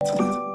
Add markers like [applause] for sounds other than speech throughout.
তুমি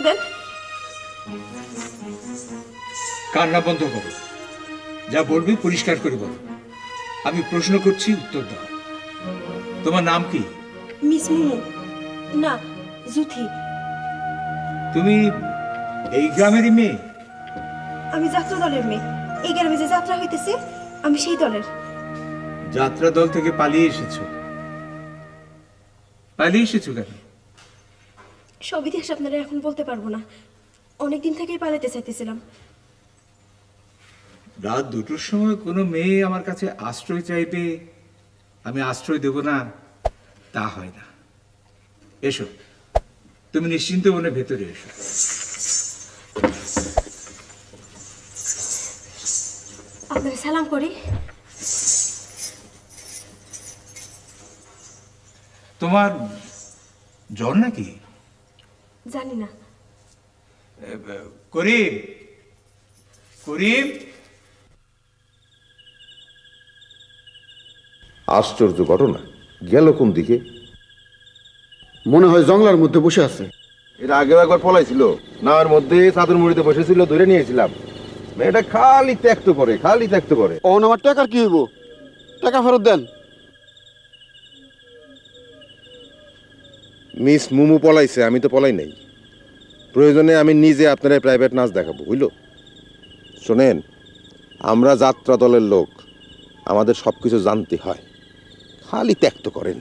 আইজাত তো থাকতে দেন কান্না বন্ধ করো? যা বলবি পরিষ্কার করে বলো। আমি প্রশ্ন করছি উত্তর দাও। তোমার নাম কি? মিস মুমু না জুথি। তুমি এই গ্রামেরই মেয়ে? আমি যাত্রা দলের মেয়ে। এই গ্রামে যে যাত্রা হইতেছে আমি সেই দলের। যাত্রা দল থেকে পালিয়ে এসেছ। পালিয়ে এসেছ কেন? সব ইতিহাস আপনারা এখন বলতে পারব না। অনেক দিন থেকেই পালাতে চাইতেছিলাম। রাত দুটোর সময় কোনো মেয়ে আমার কাছে আশ্রয় চাইবে আমি আশ্রয় দেব না তা হয় না। এসো তুমি নিশ্চিন্ত মনে ভেতরে এসো। আপনারা সালাম করি। তোমার জ্বর নাকি? জানি না করিম করিম। আশ্চর্য ঘটনা। গেল কোন দিকে? মনে হয় জংলার মধ্যে বসে আছে। এর আগেও একবার পলাইছিল নাওয়ার মধ্যে চাদর মুড়িতে বসেছিল ধরে নিয়েছিলাম। মেয়েটা খালি ত্যাক্ত করে খালি ত্যাক্ত করে। অন আমার টাকার কি হইব? টাকা ফেরত দেন। মিস মুমু পলাইছে আমি তো পলাই নাই। প্রয়োজনে আমি নিজে আপনার প্রাইভেট নাচ দেখাবো বুঝলো শোনেন আমরা যাত্রা দলের লোক আমাদের সব কিছু জানতে হয়। খালি ত্যাক্ত করেন।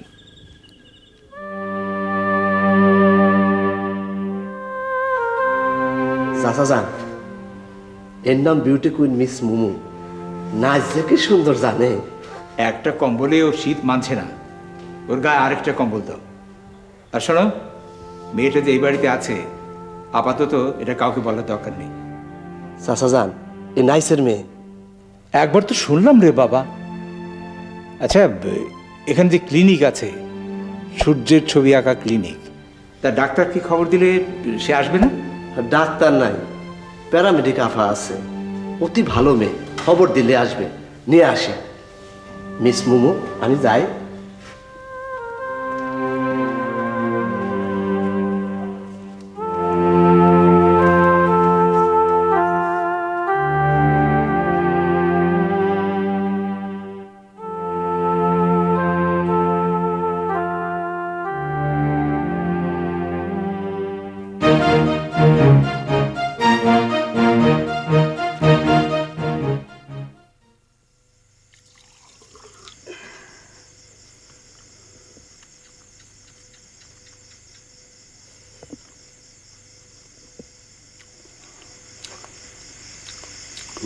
চাচা যান এর নাম বিউটি কুইন মিস মুমু। নাচ যে কি সুন্দর জানে? একটা কম্বলে ও শীত মানছে না। ওর গায়ে আরেকটা কম্বল দাও। আর শোনো মেয়েটা যে এই বাড়িতে আছে আপাতত এটা কাউকে বলার দরকার নেই। চাচা যান এই নাইসের মেয়ে। একবার তো শুনলাম রে বাবা। আচ্ছা এখানে যে ক্লিনিক আছে সূর্যের ছবি আঁকা ক্লিনিক তা ডাক্তার কি খবর দিলে সে আসবে না? ডাক্তার নাই প্যারামেডিক আফা আছে। অতি ভালো মেয়ে খবর দিলে আসবে। নিয়ে আসে। মিস মুমু আমি যাই।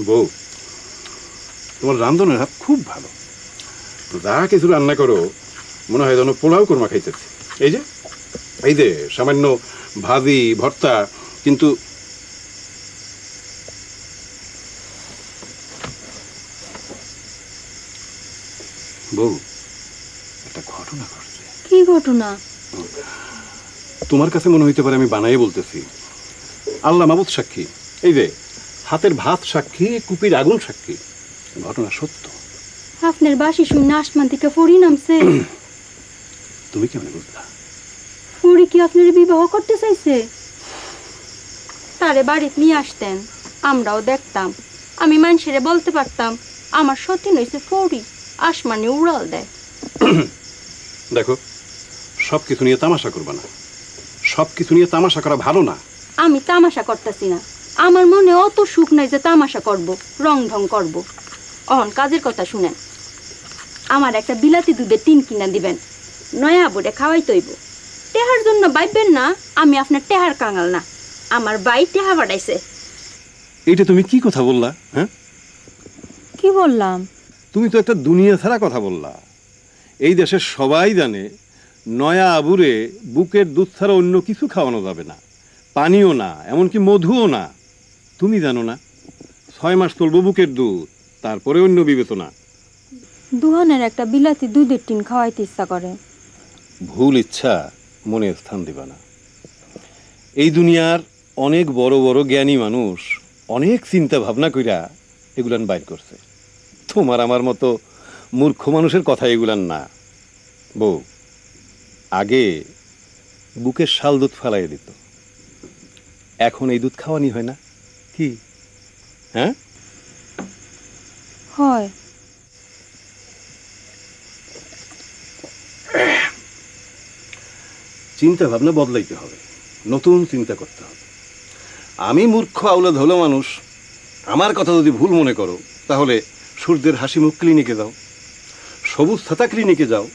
বউ তোমার রান্ধনের হাত খুব ভালো। তো যা কিছু রান্না করো মনে হয় যেন পোলাও কোরমা খাইতেছে। এই যে এই যে সামান্য ভাজি ভর্তা কিন্তু বউ একটা ঘটনা ঘটছে। কি ঘটনা? তোমার কাছে মনে হইতে পারে আমি বানাই বলতেছি। আল্লাহ মাবুদ সাক্ষী এই যে হাতের ভাত সাক্ষী কুপির আগুন সাক্ষী। ঘটনা সত্য। আপনার বাসি শূন্য আসমান থেকে ফড়ি নামছে। [clears throat] তুমি কেমন বুঝলা ফড়ি কি আপনার বিবাহ করতে চাইছে? তারে বাড়িতে নিয়ে আসতেন আমরাও দেখতাম। আমি মানুষেরে বলতে পারতাম আমার সতীন হয়েছে ফড়ি আসমানে উড়াল দেয়। [clears throat] দেখো সব কিছু নিয়ে তামাশা করবে না। সব কিছু নিয়ে তামাশা করা ভালো না। আমি তামাশা করতেছি না। আমার মনে অত সুখ নাই যে তামাশা করব রং ঢং করব। অহন কাজের কথা শুনেন। আমার একটা বিলাতি দুধের টিন কিনা দিবেন। নয়া বুড়ে খাওয়াই তৈব টেহার জন্য বাইবেন না আমি আপনার টেহার কাঙাল না। আমার বাই টেহা বাড়াইছে। এটা তুমি কি কথা বললা হ্যাঁ? কি বললাম? তুমি তো একটা দুনিয়া ছাড়া কথা বললা। এই দেশের সবাই জানে নয়া আবুরে বুকের দুধ ছাড়া অন্য কিছু খাওয়ানো যাবে না। পানিও না এমনকি মধুও না। তুমি জানো না ছয় মাস চলবো বুকের দুধ তারপরে অন্য বিবেচনা। দুহানের একটা বিলাতি দুধের টিন খাওয়াইতে ইচ্ছা করে। ভুল ইচ্ছা মনে স্থান দিবা না। এই দুনিয়ার অনেক বড় বড় জ্ঞানী মানুষ অনেক চিন্তা ভাবনা কইরা এগুলান বাইর করছে। তোমার আমার মতো মূর্খ মানুষের কথা এগুলান না। বউ আগে বুকের শাল দুধ ফেলাই দিত। এখন এই দুধ খাওয়ানি হয় না। কি? হ্যাঁ? হয়। চিন্তা ভাবনা বদলাইতে হবে। নতুন চিন্তা করতে হবে। আমি মূর্খ আউলাদ হলো মানুষ। আমার কথা যদি ভুল মনে করো তাহলে সূর্যের হাসি মুখ ক্লিনিকে যাও। সবুজ ছাতা ক্লিনিকে যাও।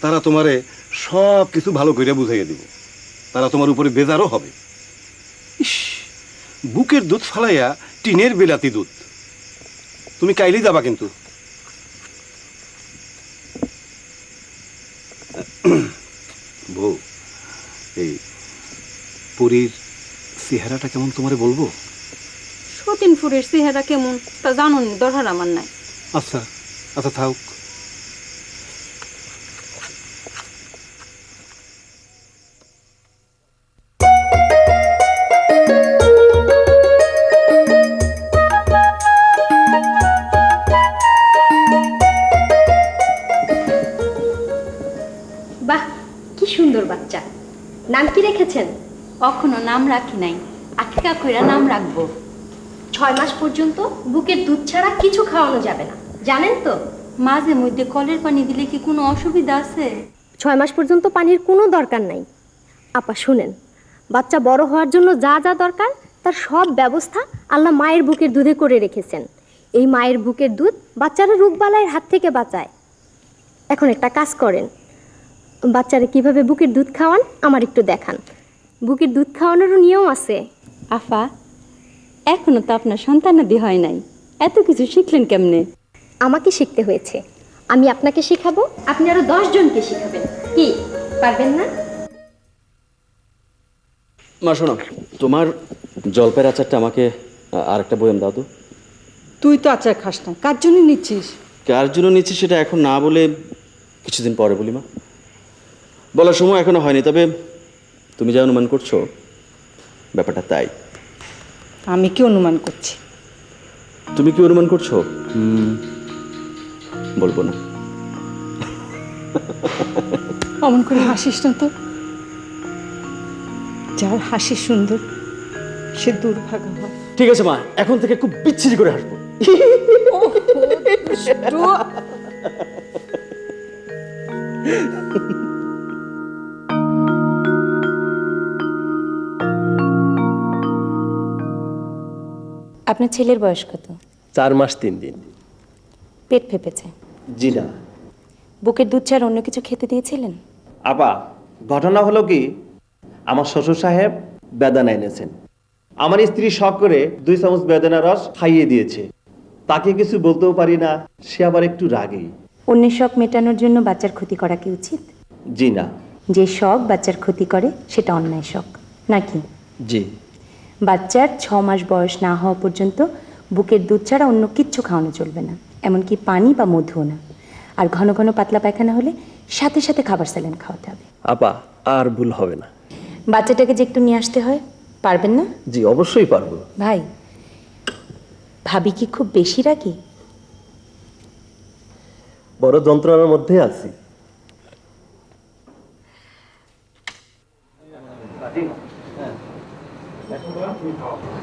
তারা তোমারে সব কিছু ভালো করে বুঝাইয়ে দিব। তারা তোমার উপরে বেজারও হবে। বুকের দুধ ফালাইয়া টিনের বিলাতি দুধ। তুমি কাইলেই যাবা কিন্তু। বউ এই পুরীর চেহারাটা কেমন তোমারে বলব? সতীন ফুরের চেহারা কেমন তা জানুন দরকার আমার নাই। আচ্ছা আচ্ছা থাক। নাম রাখি নাই। আখিকা কইরা নাম রাখব। ছয় মাস পর্যন্ত বুকের দুধ ছাড়া কিছু খাওয়ানো যাবে না। জানেন তো, মাঝে মধ্যে কলের পানি দিলে কি কোনো অসুবিধা আছে? ছয় মাস পর্যন্ত পানির কোনো দরকার নাই। আপা, শুনেন, বাচ্চা বড় হওয়ার জন্য যা যা দরকার, তার সব ব্যবস্থা আল্লাহ মায়ের বুকের দুধে করে রেখেছেন। এই মায়ের বুকের দুধ বাচ্চারা রোগবালাইয়ের হাত থেকে বাঁচায়। এখন একটা কাজ করেন। বাচ্চারা কীভাবে বুকের দুধ খাওয়ান, আমার একটু দেখান। বুকের দুধ খাওয়ানোরও নিয়ম আছে। আফা এখনও তো আপনার সন্তানাদি হয় নাই। এত কিছু শিখলেন কেমনে? আমাকে শিখতে হয়েছে। আমি আপনাকে শেখাবো আপনি আরও দশ জনকে শেখাবেন। কি পারবেন না? মা শোনো তোমার জলপাইয়ের আচারটা আমাকে আর একটা বয়াম দাও তো। তুই তো আচার খাস না কার জন্য নিচ্ছিস? কার জন্য নিচ্ছি সেটা এখন না বলে কিছুদিন পরে বলি মা। বলার সময় এখনও হয়নি তবে তুমি যা অনুমান করছ ব্যাপারটা তাই। আমি কি অনুমান করছি? তুমি কি অনুমান করছ? বলব না। অমন করে হাসিস না তো। যার হাসি সুন্দর সে দুর্ভাগা হয়। ঠিক আছে মা এখন থেকে খুব বিচ্ছিরি করে হাসবো। [laughs] আপনার ছেলের বয়স কত? চার মাস তিন দিন। পেট ফেপেছে। জি না। বুকের দুধ ছাড়া অন্য কিছু খেতে দিয়েছিলেন? আপা ঘটনা হলো কি? আমার শ্বশুর সাহেব বেদানা এনেছেন। আমার স্ত্রী শখ করে দুই চামচ বেদনা রস খাইয়ে দিয়েছে। তাকে কিছু বলতেও পারি না সে আবার একটু রাগী। অন্যের শখ মেটানোর জন্য বাচ্চার ক্ষতি করা কি উচিত? জি না। যে শখ বাচ্চার ক্ষতি করে সেটা অন্যায় শখ। নাকি? জি। বাচ্চার ছ মাস বয়স না হওয়া পর্যন্ত বুকের দুধ ছাড়া অন্য কিচ্ছু খাওয়ানো চলবে না এমনকি পানি বা মধুও না। আর ঘন ঘন পাতলা পায়খানা হলে সাথে সাথে খাবার স্যালেন খাওয়াতে হবে। আপা আর ভুল হবে না। বাচ্চাটাকে যে একটু নিয়ে আসতে হয় পারবেন না? জি অবশ্যই পারব। ভাই ভাবি কি খুব বেশি রাগি? বড় যন্ত্রণার মধ্যে আছি।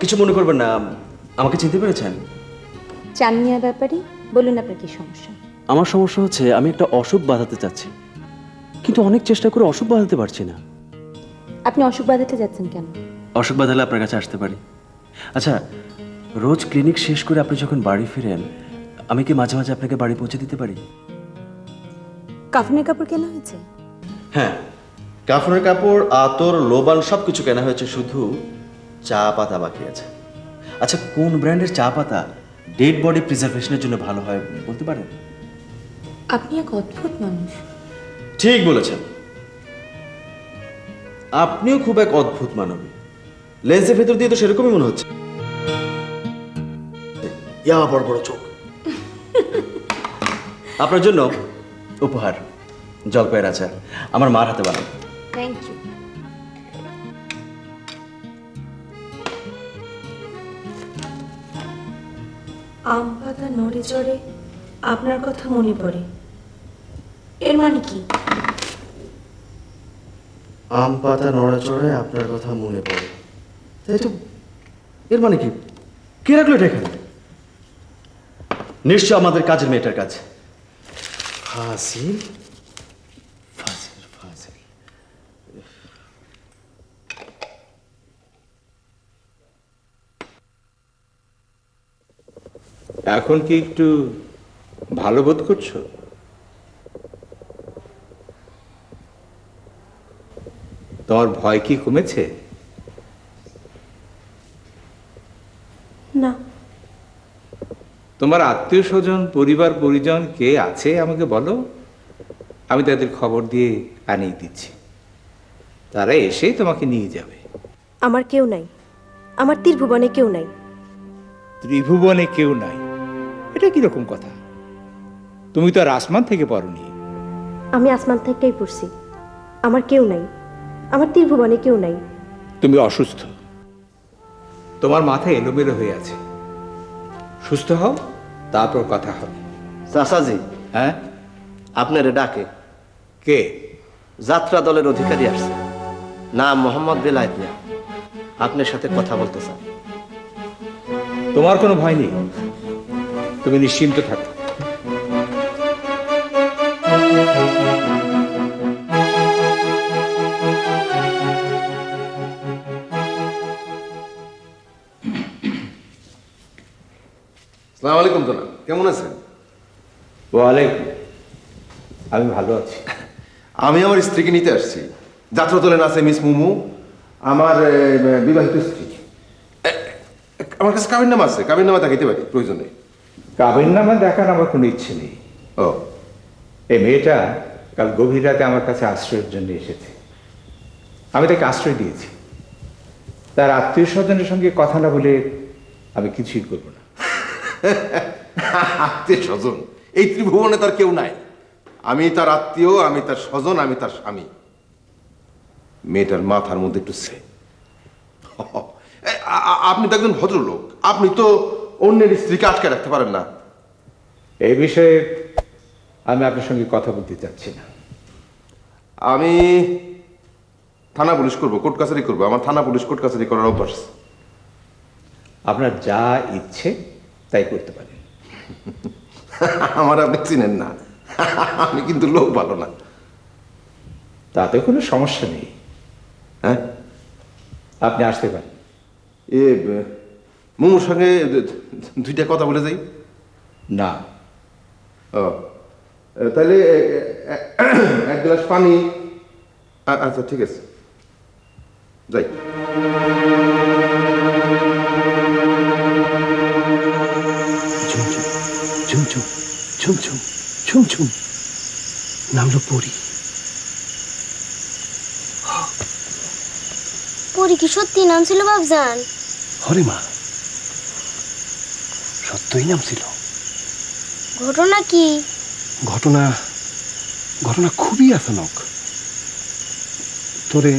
কিছু মনে করবেন না আমাকে চিনতে পেরেছেন? চান নেওয়া ব্যাপারে বলুন আপনার কি সমস্যা? আমার সমস্যা হচ্ছে আমি একটা অসুখ বাঁধাতে চাচ্ছি। কিন্তু অনেক চেষ্টা করে অসুখ বাঁধাতে পারছি না। আপনি অসুখ বাঁধাতে যাচ্ছেন কেন? অসুখ বাঁধালে আপনার কাছে আসতে পারি। আচ্ছা রোজ ক্লিনিক শেষ করে আপনি যখন বাড়ি ফিরেন আমি কি মাঝে মাঝে আপনাকে বাড়ি পৌঁছে দিতে পারি? কাফনের কাপড় কেনা হয়েছে? হ্যাঁ কাফনের কাপড় আতর লোবান সব কিছু কেনা হয়েছে শুধু চা পাতা বাকি আছে। আচ্ছা কোন ব্র্যান্ডের চা পাতা ডেড বডি প্রিজার্ভেশনের জন্য ভালো হয় বলতে পারেন? আপনি এক অদ্ভুত মানুষ। ঠিক বলেছেন। আপনিও খুব এক অদ্ভুত মানবী। লেন্সের ভেতর দিয়ে তো সেরকমই মনে হচ্ছে। ইয়া বড় বড় চোখ। আপনার জন্য উপহার জলপাইয়ের আচার। আমার মার হাতে বানানো থ্যাংক ইউ আম পাতা নড়ে চড়ে আপনার কথা মনে পড়ে। এর মানে কি? আম পাতা নড়াচড়ে আপনার কথা মনে পড়ে। তাই তো এর মানে কি? কে রাখল এটা এখানে? নিশ্চয় আমাদের কাজের মেয়েটার কাছে। ফাসিল এখন কি একটু ভালো বোধ করছ? তোমার ভয় কি কমেছে? না। তোমার আত্মীয় স্বজন পরিবার পরিজন কে আছে আমাকে বলো? আমি তাদের খবর দিয়ে আনিয়ে দিচ্ছি। তারা এসেই তোমাকে নিয়ে যাবে। আমার কেউ নাই। আমার তীরভুবনে কেউ নাই। ত্রিভুবনে কেউ নাই। এটা কীরকম কথা? তুমি তো আর আসমান থেকে পড়নি। আমি আসমান থেকেই পড়ছি। আমার কেউ নাই। আমার ত্রিভুবনে কেউ নাই। তুমি অসুস্থ। তোমার মাথা এলোমেলো হয়ে আছে। সুস্থ হও তারপর কথা হবে। চাচাজি হ্যাঁ? আপনারে ডাকে। কে? যাত্রা দলের অধিকারী আসছে। নাম মোহাম্মদ বেলায়েত মিয়া। আপনার সাথে কথা বলতে চান তোমার কোনো ভয় নেই। তুমি নিশ্চিন্ত থাকো। সালাম আলাইকুম কেমন আছেন? ওয়ালাইকুম। আমি ভালো আছি। আমি আমার স্ত্রীকে নিতে আসছি। যাত্রা দলেন আছে মিস মুমু আমার বিবাহিত স্ত্রী। আমার কাছে কাবির নামা আছে কাবির নামা দেখাইতে পারি প্রয়োজনে কাবির নামা দেখার আমার কোনো ইচ্ছে নেই। ও। এই মেয়েটা কাল গভীর রাতে আমার কাছে আশ্রয়ের জন্য এসেছে। আমি তাকে আশ্রয় দিয়েছি। তার আত্মীয় স্বজনের সঙ্গে কথা না বলে আমি কিছুই করব না। আত্মীয় স্বজন এই ত্রিভুবনে তার কেউ নাই। আমি তার আত্মীয় আমি তার স্বজন আমি তার স্বামী। মেয়েটার মাথার মধ্যে একটু সে আপনি তো একজন ভদ্রলোক। আপনি তো অন্যের স্ত্রীকে আটকে রাখতে পারেন না। এই বিষয়ে আমি আপনার সঙ্গে কথা বলতে চাচ্ছি না। আমি থানা পুলিশ করব কোর্ট কাছারি করব। আমার থানা পুলিশ কোর্ট কাছারি করার অভ্যাস। আপনার যা ইচ্ছে তাই করতে পারেন। [laughs] আমার আপনি চিনেন না। [laughs] আমি কিন্তু লোক ভালো না। তাতে কোনো সমস্যা নেই। হ্যাঁ? আপনি আসতে পারেন। এ মোমোর সঙ্গে দুইটা কথা বলে যাই। না। ও তাহলে এক গ্লাস পানি। আচ্ছা ঠিক আছে। যাই। ঝুম ঝুম ঝুম ঝুম ঝুম ঝুম নামলো পরি। পরি কি সত্যি নাম ছিল বাবজান হরে মা সত্যই নাম ছিল। ঘটনা কি? ঘটনা ঘটনা খুবই আসানক তোরে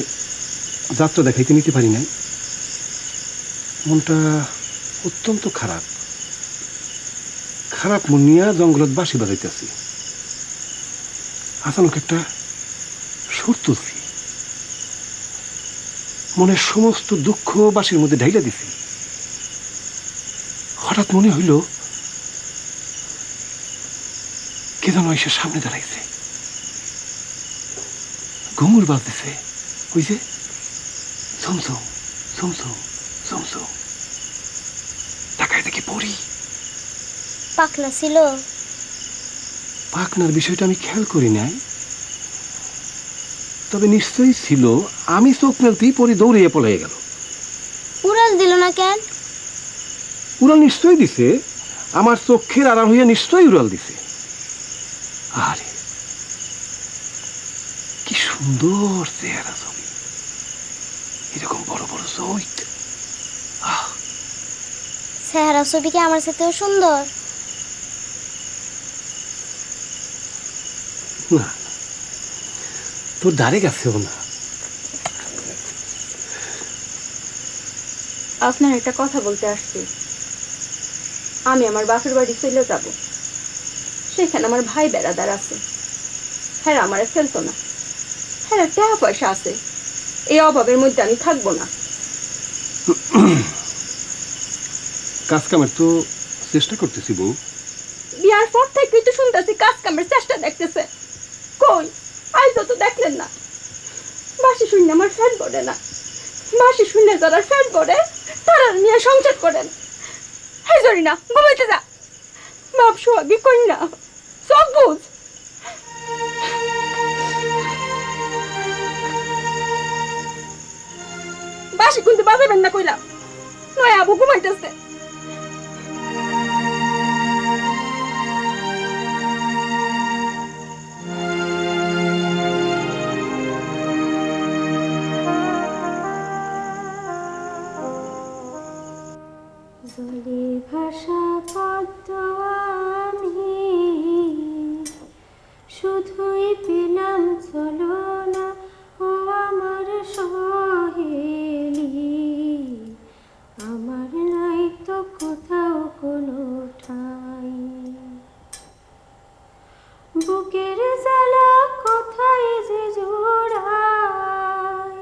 যাত্রা দেখাইতে নিতে পারি নাই। মনটা অত্যন্ত খারাপ। খারাপ মন নিয়ে জঙ্গলত বাসি বাজাইতেছি। আচানক একটা সুর তুলছি মনের সমস্ত দুঃখ বাসির মধ্যে ঢাইলা দিছি। হঠাৎ মনে হইল কে যেন এসে সামনে দাঁড়াইছে। ঘুঙুর বাজতেছে। ওই যে ঝুমঝুম ঝুমঝুম ঝুমঝুম তাকায় দেখি পড়ি পাকনা ছিল। পাকনার বিষয়টা আমি খেয়াল করি নাই। তবে নিশ্চয়ই ছিল। আমি চোখ মেলতেই পরি দৌড়িয়ে পলাই গেল। উড়াল দিল না কেন? উড়াল নিশ্চয়ই দিছে। আমার চোখের আড়াল হইয়া নিশ্চয়ই উড়াল দিছে। আরে কি সুন্দর চেহারা ছবি। এরকম বড় বড় চৈত চেহারা ছবি কি আমার সাথেও সুন্দর? না। তোর ধারে গেছেও না আপনার একটা কথা বলতে আসছি। আমি আমার বাপের বাড়ি চলে যাব। সেখানে আমার ভাই বেড়াদার আছে। হ্যাঁ আমারে ফেলতো না। হ্যাঁ টাকা পয়সা আছে। এই অভাবের মধ্যে আমি থাকব না। কাজ কামের তো চেষ্টা করতেছি বউ। বিয়ার পর থেকে তো শুনতেছি কাজ কামের চেষ্টা দেখতেছে। কই? আজ তো দেখলেন না। বাসি শূন্য আমার ফ্যান পড়ে না। বাসি শূন্য যারা ফ্যান পড়ে তারা নিয়ে সংসার করেন। হে জরি না ঘুমাইতে যা। বাপ সোহাগী কন্যা, সব বুঝ। বাসি কিন্তু বাজাবেন না কইলাম। নয় আবু ঘুমাইতেছে। কোনো ঠাই বুকের জ্বালা কোথায় যে জোড়াই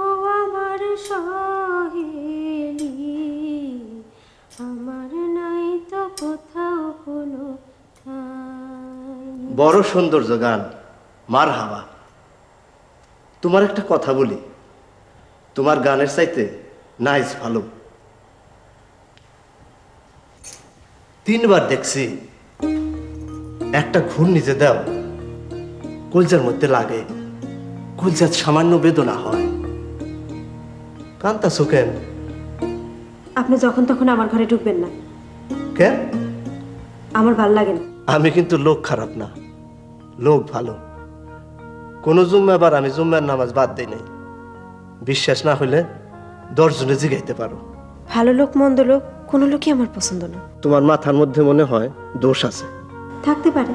ও আমার সহেলি, আমার নাই তো কোথাও কোনো বড় সৌন্দর্য গান মার হাওয়া তোমার একটা কথা বলি, তোমার গানের চাইতে নাইস ভালো। তিনবার দেখছি। একটা ঘুর নিজে দাও কলজার মধ্যে লাগে। কলজার সামান্য বেদনা হয়। কান্তা কেন আপনি যখন তখন আমার ঘরে ঢুকবেন না। কেন আমার ভালো লাগে না। আমি কিন্তু লোক খারাপ না। লোক ভালো। কোনো জুম্মাবার আমি জুম্মার নামাজ বাদ দিই নাই। বিশ্বাস না হলে দশজনে জিগাইতে পারো। ভালো লোক মন্দ লোক কোনো লোকই আমার পছন্দ না। তোমার মাথার মধ্যে মনে হয় দোষ আছে। থাকতে পারে।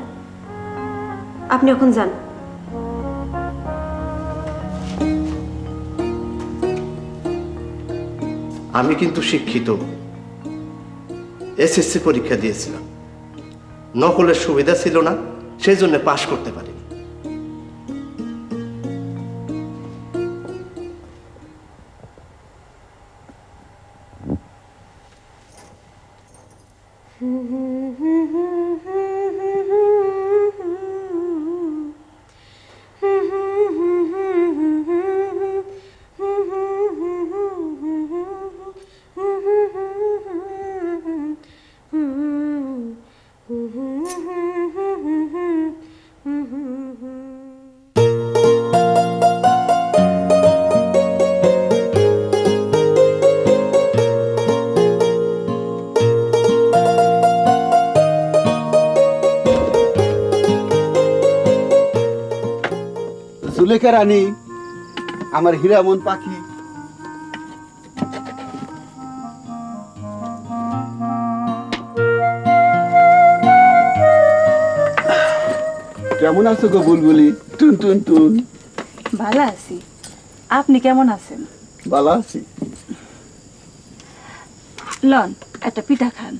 আপনি এখন যান। আমি কিন্তু শিক্ষিত। এসএসসি পরীক্ষা দিয়েছিলাম। নকলের সুবিধা ছিল না সেই জন্য পাশ করতে পারি জুলেখা রানী আমার হীরামন পাখি। কেমন আছো গো বুলবুলি? টুন টুন টুন। ভালো আছি। আপনি কেমন আছেন? ভালো আছি। লন একটা পিঠা খান।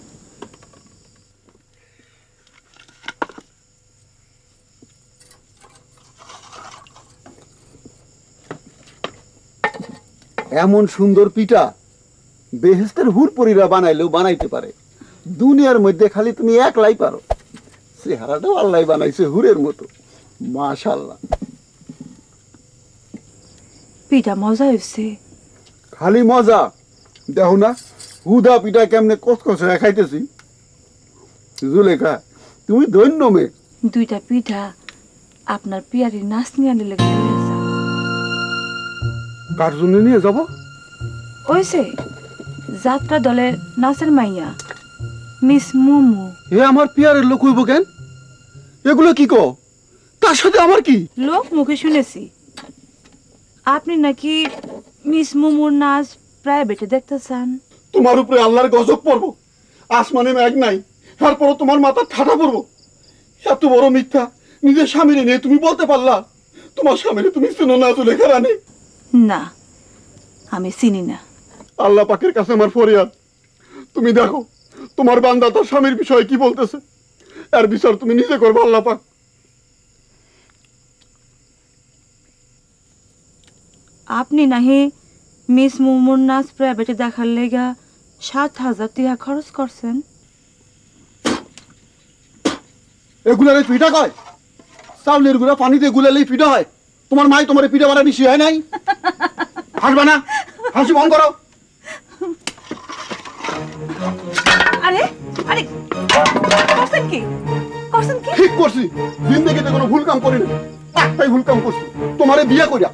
এমন সুন্দর পিঠা বেহেস্তের হুরপরিরা বানাইলেও বানাইতে পারে। দুনিয়ার মধ্যে খালি তুমি একলাই পারো। চেহারাটাও আল্লাহ বানাইছে হুরের মতো। মাশাল্লাহ পিঠা মজা হয়েছে খালি মজা। দেখো না হুদা পিঠা কেমনে কসকস হয়ে খাইতেছি। জুলেখা তুমি ধন্য মেয়ে। দুইটা পিঠা আপনার পিয়ারির নাচনি আনলে লেগে কার জন্য নিয়ে যাব? ওইসে যাত্রা দলের নাচের মাইয়া মিস মুমু। এ আমার পিয়ারের লোক হইব কেন? এগুলো কি কো তার সাথে আমার কি? লোক মুখে শুনেছি। আপনি নাকি মিস মুমুর নাচ প্রাইভেটে দেখতে চান তোমার উপরে আল্লাহর গজব পড়ব। আসমানে মেঘ নাই তারপরও তোমার মাথা ঠাটা পড়ব। এত বড় মিথ্যা নিজের স্বামীরে নিয়ে তুমি বলতে পারলা? তোমার স্বামীরে তুমি চেনো না জুলেখা রানী না আমি চিনি না। আল্লাহ পাকের কাছে আমার ফরিয়াদ। তুমি দেখো তোমার বান্দা তার স্বামীর বিষয়ে কি বলতেছে। এর বিচার তুমি নিজে করব আল্লাহ পাক। আপনি নাহি মিস মুমুর নাচ প্রাইভেটে দেখার লেগা সাত হাজার টিয়া খরচ করছেন? এগুলার পিঠা কয় চাউলের গুঁড়া পানিতে গুলালেই পিঠা হয়। তোমার মাই তোমার পিঠে বাড়া বেশি হয় নাই? হাসবা না? হাসি বন্ধ করো। আরে আরে করছেন কি? করছেন কি? ঠিক করছি। জিন্দগিতে কোনো ভুল কাম করি না একটাই ভুল কাম করছি। তোমারে বিয়ে করিয়া।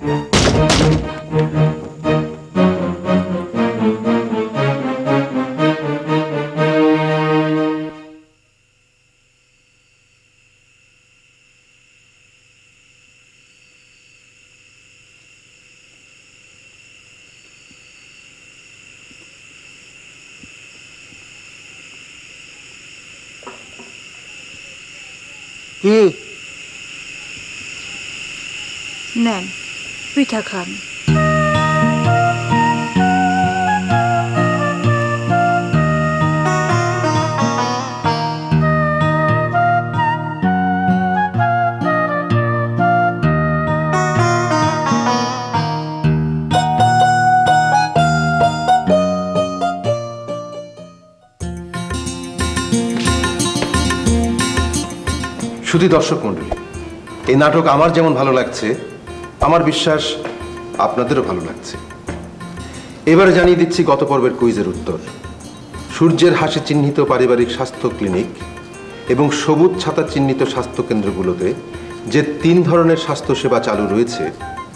পিঠা খান শুধু দর্শক মণ্ডলী এই নাটক আমার যেমন ভালো লাগছে আমার বিশ্বাস আপনাদেরও ভালো লাগছে। এবারে জানিয়ে দিচ্ছি গত পর্বের কুইজের উত্তর। সূর্যের হাসি চিহ্নিত পারিবারিক স্বাস্থ্য ক্লিনিক এবং সবুজ ছাতা চিহ্নিত স্বাস্থ্য কেন্দ্রগুলোতে যে তিন ধরনের স্বাস্থ্যসেবা চালু রয়েছে,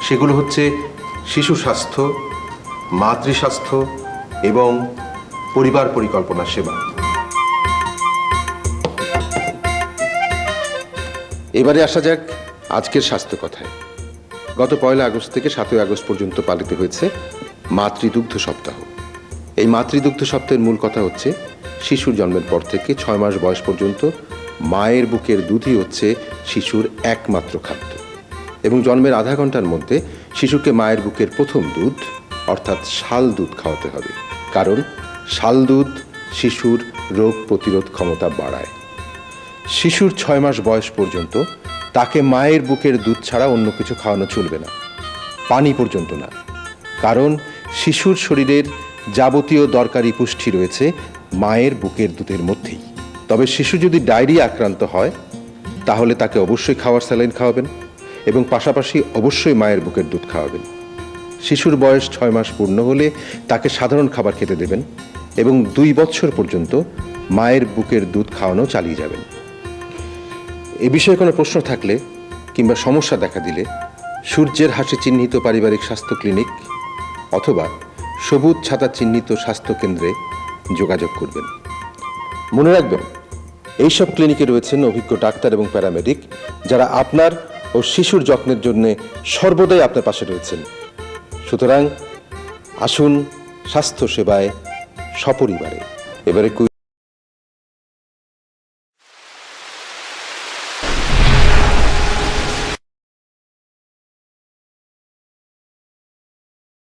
সেগুলো হচ্ছে শিশু স্বাস্থ্য মাতৃস্বাস্থ্য এবং পরিবার পরিকল্পনা সেবা। এবারে আসা যাক আজকের স্বাস্থ্য কথায়। গত পয়লা আগস্ট থেকে সাতই আগস্ট পর্যন্ত পালিত হয়েছে মাতৃদুগ্ধ সপ্তাহ। এই মাতৃদুগ্ধ সপ্তাহের মূল কথা হচ্ছে, শিশুর জন্মের পর থেকে ছয় মাস বয়স পর্যন্ত মায়ের বুকের দুধই হচ্ছে শিশুর একমাত্র খাদ্য। এবং জন্মের আধা ঘণ্টার মধ্যে শিশুকে মায়ের বুকের প্রথম দুধ, অর্থাৎ শাল দুধ খাওয়াতে হবে। কারণ শাল দুধ শিশুর রোগ প্রতিরোধ ক্ষমতা বাড়ায়। শিশুর ছয় মাস বয়স পর্যন্ত তাকে মায়ের বুকের দুধ ছাড়া অন্য কিছু খাওয়ানো চলবে না। পানি পর্যন্ত না। কারণ শিশুর শরীরের যাবতীয় দরকারি পুষ্টি রয়েছে মায়ের বুকের দুধের মধ্যেই। তবে শিশু যদি ডায়রিয়া আক্রান্ত হয়, তাহলে তাকে অবশ্যই খাওয়ার স্যালাইন খাওয়াবেন এবং পাশাপাশি অবশ্যই মায়ের বুকের দুধ খাওয়াবেন। শিশুর বয়স ছয় মাস পূর্ণ হলে তাকে সাধারণ খাবার খেতে দেবেন এবং দুই বছর পর্যন্ত মায়ের বুকের দুধ খাওয়ানো চালিয়ে যাবেন। এ বিষয়ে কোনো প্রশ্ন থাকলে কিংবা সমস্যা দেখা দিলে সূর্যের হাসি চিহ্নিত পারিবারিক স্বাস্থ্য ক্লিনিক অথবা সবুজ ছাতা চিহ্নিত স্বাস্থ্য কেন্দ্রে যোগাযোগ করবেন। মনে রাখবেন, এইসব ক্লিনিকে রয়েছেন অভিজ্ঞ ডাক্তার এবং প্যারামেডিক যারা আপনার ও শিশুর যত্নের জন্য সর্বদাই আপনার পাশে রয়েছেন। সুতরাং আসুন স্বাস্থ্য সেবায় সপরিবারে। এবারে